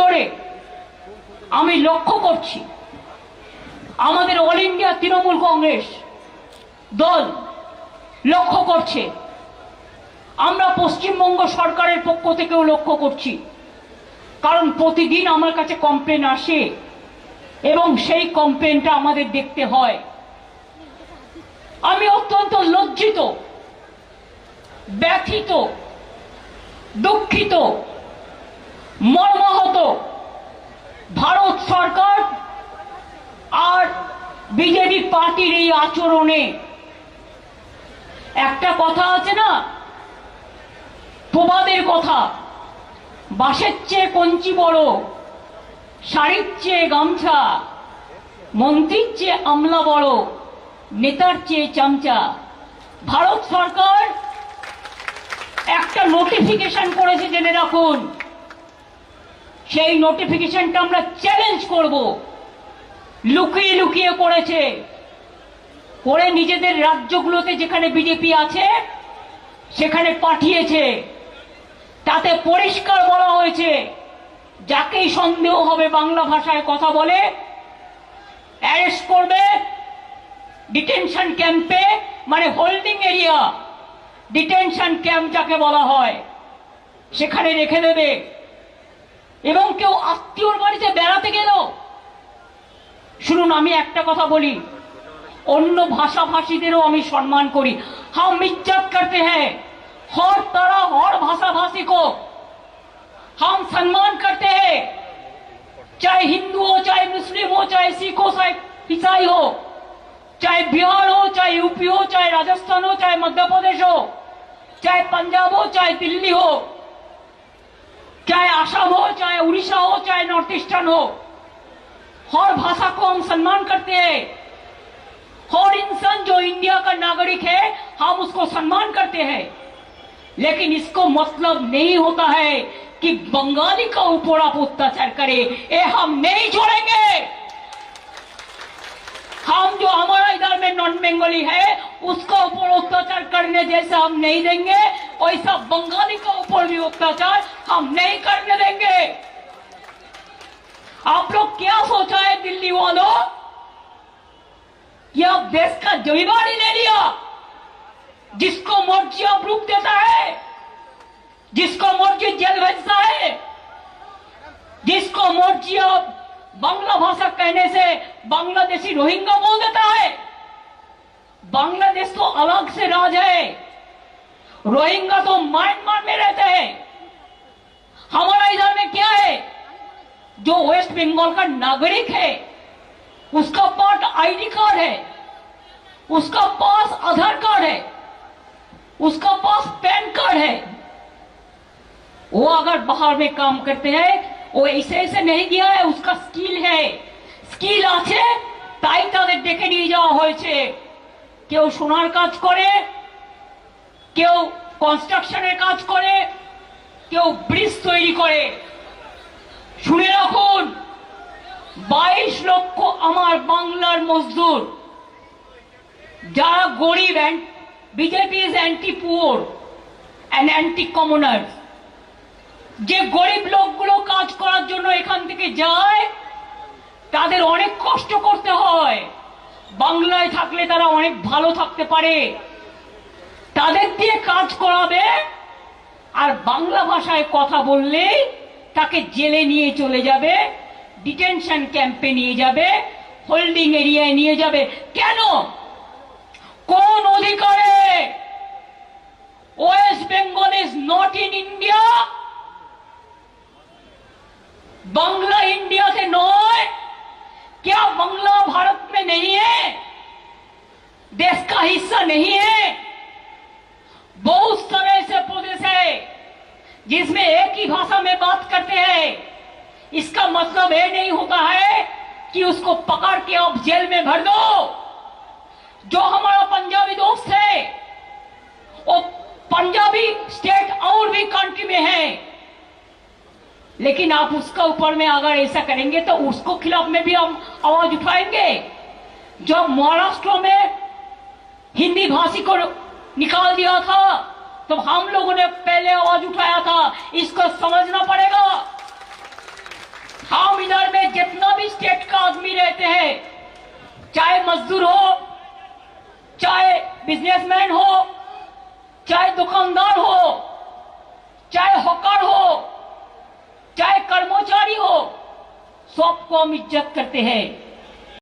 ধরে আমি লক্ষ্য করছি আমাদের অল ইন্ডিয়া তৃণমূল কংগ্রেস দল লক্ষ্য করছে আমরা পশ্চিমবঙ্গ সরকারের পক্ষ থেকেও লক্ষ্য করছি কারণ প্রতিদিন আমার কাছে কমপ্লেন আসে এবং সেই কমপ্লেনটা আমাদের দেখতে হয় আমি অত্যন্ত লজ্জিত ব্যথিত দুঃখিত মর্ম পার্টির এই আচরণে একটা কথা আছে না প্রবাদের কথা বাসের চেয়ে কঞ্চি বড় শাড়ির চেয়ে গামছা মন্ত্রীর চেয়ে আমলা বড় নেতার চেয়ে চামচা ভারত সরকার একটা নোটিফিকেশন করেছে জেনে রাখুন সেই নোটিফিকেশনটা আমরা চ্যালেঞ্জ করব লুকিয়ে লুকিয়ে করেছে করে নিজেদের রাজ্যগুলোতে যেখানে বিজেপি আছে সেখানে পাঠিয়েছে তাতে পরিষ্কার বলা হয়েছে যাকেই সন্দেহ হবে বাংলা ভাষায় কথা বলে অ্যারেস্ট করবে ডিটেনশন ক্যাম্পে মানে হোল্ডিং এরিয়া ডিটেনশন ক্যাম্প যাকে বলা হয় সেখানে রেখে দেবে এবং কেউ আত্মীয়র বাড়িতে বেড়াতে গেল শুনুন আমি একটা কথা বলি अन्य भाषा भाषी सम्मान करी हम इज्जत करते हैं हर तरह हर भाषा भाषी को हम सम्मान करते हैं चाहे हिंदू हो चाहे मुस्लिम हो चाहे सिख हो चाहे ईसाई हो चाहे बिहार हो चाहे यूपी हो चाहे राजस्थान हो चाहे मध्य प्रदेश हो चाहे पंजाब हो चाहे दिल्ली हो चाहे आसाम हो चाहे उड़ीसा हो चाहे नॉर्थ ईस्टर्न हो हर भाषा को हम सम्मान करते हैं हर इंसान जो इंडिया का नागरिक है हम उसको सम्मान करते हैं लेकिन इसको मतलब नहीं होता है कि बंगाली का ऊपर आप अत्याचार करें ये हम नहीं छोड़ेंगे हम जो हमारा इधर में नॉन बंगाली है उसका ऊपर अत्याचार करने जैसे हम नहीं देंगे वैसा बंगाली का ऊपर भी अत्याचार हम नहीं करने देंगे देश का ही ले लिया जिसको मोर्ची अब रूप देता है जिसको मोर्ची जेल भेजता है जिसको मोर्ची अब बांग्ला भाषा कहने से बांग्लादेशी रोहिंगा बोल देता है बांग्लादेश तो अलग से राज है रोहिंगा तो म्यांमार में रहते हैं हमारा इधर में क्या है जो वेस्ट बंगाल का नागरिक है उसका पार्ट आईडी कार्ड है उसका पास आधार कार्ड है उसका पास पैन कार्ड है वो अगर बाहर में काम करते हैं ও এসে এসে নেই গিয়া উসকা স্কিল হ্যাঁ স্কিল আছে তাই তাদের ডেকে নিয়ে যাওয়া হয়েছে কেউ সোনার কাজ করে কেউ কনস্ট্রাকশনের কাজ করে কেউ ব্রিজ তৈরি করে শুনে রাখুন বাইশ লক্ষ আমার বাংলার মজদুর যারা গরিব BJP is anti poor and anti commoners যে গরিব লোকগুলো কাজ করার জন্য এখান থেকে যায় তাদের অনেক কষ্ট করতে হয় বাংলায় থাকলে তারা অনেক ভালো থাকতে পারে তাদের দিয়ে কাজ করাবে আর বাংলা ভাষায় কথা বললে তাকে জেলে নিয়ে চলে যাবে ডিটেনশন ক্যাম্পে নিয়ে যাবে হোল্ডিং এরিয়ায় নিয়ে যাবে কেন কোন অধিকারে West Bengal is not in India Bangla India से নয় क्या बंगला भारत में नहीं है देश का हिस्सा नहीं है बहुत सारे ऐसे प्रदेश है जिसमें एक ही भाषा में बात करते हैं इसका मतलब ये नहीं होता है कि उसको पकड़ के आप जेल में भर दो जो हमारा पंजाबी दोस्त है वो पंजाबी स्टेट और भी कंट्री में है लेकिन आप उसका ऊपर में अगर ऐसा करेंगे तो उसको खिलाफ में भी हम आवाज उठाएंगे जो महाराष्ट्र में हिंदी भाषी को निकाल दिया था तो हम लोगों ने पहले आवाज उठाया था इसको समझना पड़ेगा चाहे दुकानदार हो चाहे हॉकर हो चाहे कर्मचारी हो सबको हम इज्जत करते हैं